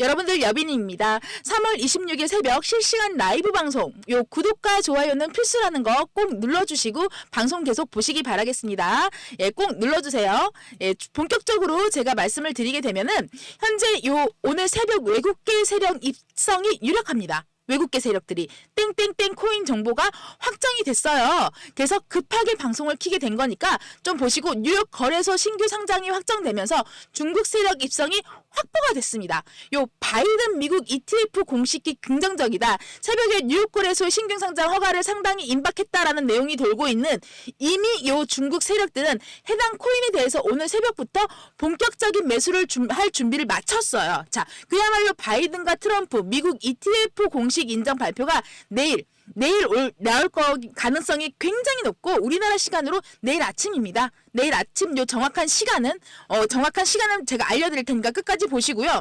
여러분들 여빈입니다. 3월 26일 새벽 실시간 라이브 방송. 요 구독과 좋아요는 필수라는 거 꼭 눌러주시고 방송 계속 보시기 바라겠습니다. 예, 꼭 눌러주세요. 예, 본격적으로 제가 말씀을 드리게 되면은 현재 요 오늘 새벽 외국계 세력 입성이 유력합니다. 외국계 세력들이 땡땡땡 코인 정보가 확정이 됐어요. 그래서 급하게 방송을 키게 된 거니까 좀 보시고 뉴욕 거래소 신규 상장이 확정되면서 중국 세력 입성이 확보가 됐습니다. 요 바이든 미국 ETF 공식이 긍정적이다. 새벽에 뉴욕 거래소 신규 상장 허가를 상당히 임박했다라는 내용이 돌고 있는 이미 요 중국 세력들은 해당 코인에 대해서 오늘 새벽부터 본격적인 매수를 준- 할 준비를 마쳤어요. 자, 그야말로 바이든과 트럼프 미국 ETF 공식 인정 발표가 내일 내일 올, 나올 거 가능성이 굉장히 높고 우리나라 시간으로 내일 아침입니다. 내일 아침 요 정확한 시간은 어 정확한 시간은 제가 알려드릴 테니까 끝까지 보시고요.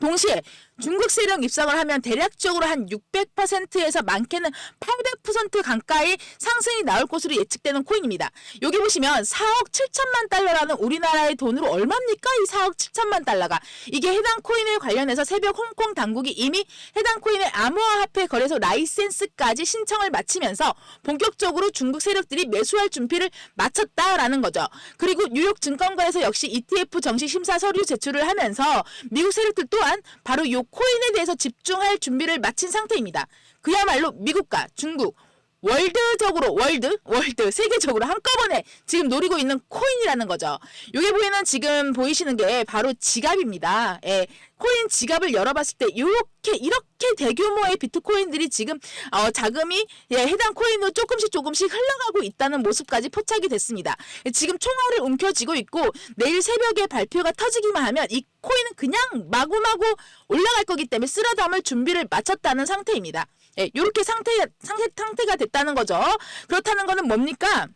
동시에 중국 세력 입성을 하면 대략적으로 한 600%에서 많게는 800% 가까이 상승이 나올 것으로 예측되는 코인입니다. 여기 보시면 4억 7천만 달러라는 우리나라의 돈으로 얼마입니까? 이 4억 7천만 달러가. 이게 해당 코인에 관련해서 새벽 홍콩 당국이 이미 해당 코인의 암호화폐 거래소 라이센스까지 신청을 마치면서 본격적으로 중국 세력들이 매수할 준비를 마쳤다라는 거죠. 그리고 뉴욕 증권거래소 역시 ETF 정식 심사 서류 제출을 하면서 미국 세력들 또한 바로 요 코인에 대해서 집중할 준비를 마친 상태입니다. 그야말로 미국과 중국 월드적으로 월드 월드 세계적으로 한꺼번에 지금 노리고 있는 코인이라는 거죠. 여기 보이는 지금 보이시는 게 바로 지갑입니다. 예, 코인 지갑을 열어봤을 때 이렇게 이렇게 대규모의 비트코인들이 지금 어, 자금이 예, 해당 코인으로 조금씩 조금씩 흘러가고 있다는 모습까지 포착이 됐습니다. 예, 지금 총알을 움켜쥐고 있고 내일 새벽에 발표가 터지기만 하면 이 코인은 그냥 마구마구 올라갈 거기 때문에 쓸어 담을 준비를 마쳤다는 상태입니다. 예, 이렇게 상태 상태 상태가 됐다는 거죠. 그렇다는 거는 뭡니까?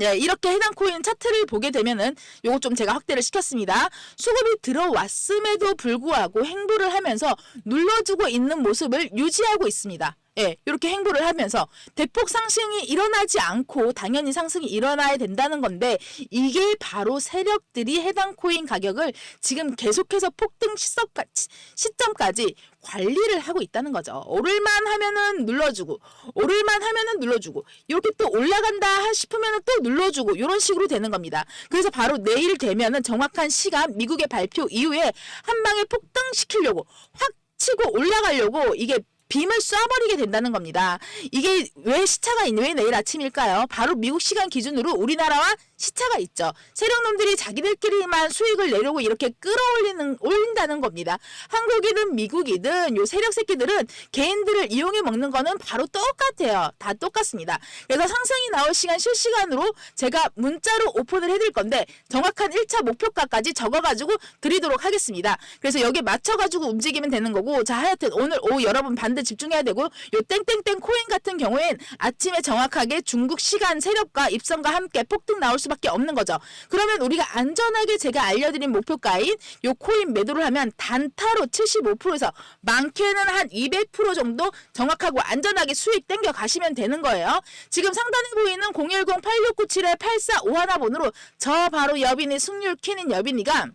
네, 이렇게 해당 코인 차트를 보게 되면은 요거 좀 제가 확대를 시켰습니다. 수급이 들어왔음에도 불구하고 행보를 하면서 눌러주고 있는 모습을 유지하고 있습니다. 예, 이렇게 행보를 하면서 대폭 상승이 일어나지 않고 당연히 상승이 일어나야 된다는 건데 이게 바로 세력들이 해당 코인 가격을 지금 계속해서 폭등 시점까- 시점까지 관리를 하고 있다는 거죠. 오를만 하면은 눌러주고, 오를만 하면은 눌러주고, 이렇게 또 올라간다 싶으면은 또 눌러주고, 이런 식으로 되는 겁니다. 그래서 바로 내일 되면은 정확한 시간, 미국의 발표 이후에 한 방에 폭등시키려고, 확 치고 올라가려고 이게 빔을 쏴버리게 된다는 겁니다. 이게 왜 시차가 있, 왜 내일 아침일까요? 바로 미국 시간 기준으로 우리나라와 시차가 있죠. 세력놈들이 자기들끼리만 수익을 내려고 이렇게 끌어올리는 올린다는 겁니다. 한국이든 미국이든 요 세력 새끼들은 개인들을 이용해 먹는 거는 바로 똑같아요. 다 똑같습니다. 그래서 상승이 나올 시간 실시간으로 제가 문자로 오픈을 해드릴 건데 정확한 1차 목표가까지 적어가지고 드리도록 하겠습니다. 그래서 여기에 맞춰가지고 움직이면 되는 거고 자 하여튼 오늘 오후 여러분 반드 집중해야 되고 요 땡땡땡 코인 같은 경우엔 아침에 정확하게 중국 시간 세력과 입성과 함께 폭등 나올 수 밖에 없는 거죠. 그러면 우리가 안전하게 제가 알려드린 목표가인 요 코인 매도를 하면 단타로 75%에서 많게는 한 200% 정도 정확하고 안전하게 수익 땡겨 가시면 되는 거예요. 지금 상단에 보이는 010-8697-8451 번으로 저 바로 여빈이 승률 키는 여빈이가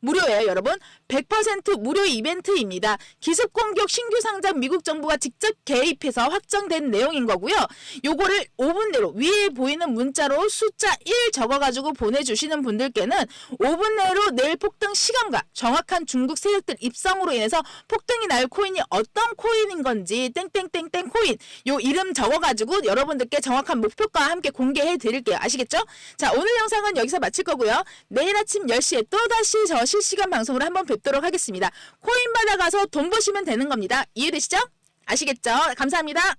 무료예요, 여러분. 100% 무료 이벤트입니다. 기습 공격 신규 상장 미국 정부가 직접 개입해서 확정된 내용인 거고요. 요거를 5분 내로 위에 보이는 문자로 숫자 1 적어가지고 보내주시는 분들께는 5분 내로 내일 폭등 시간과 정확한 중국 세력들 입성으로 인해서 폭등이 날 코인이 어떤 코인인 건지 땡땡땡땡 코인 요 이름 적어가지고 여러분들께 정확한 목표가와 함께 공개해 드릴게요. 아시겠죠? 자 오늘 영상은 여기서 마칠 거고요. 내일 아침 10시에 또다시 저 실시간 방송으로 한번 뵙도록 하겠습니다. 코인 받아가서 돈 버시면 되는 겁니다. 이해되시죠? 아시겠죠? 감사합니다.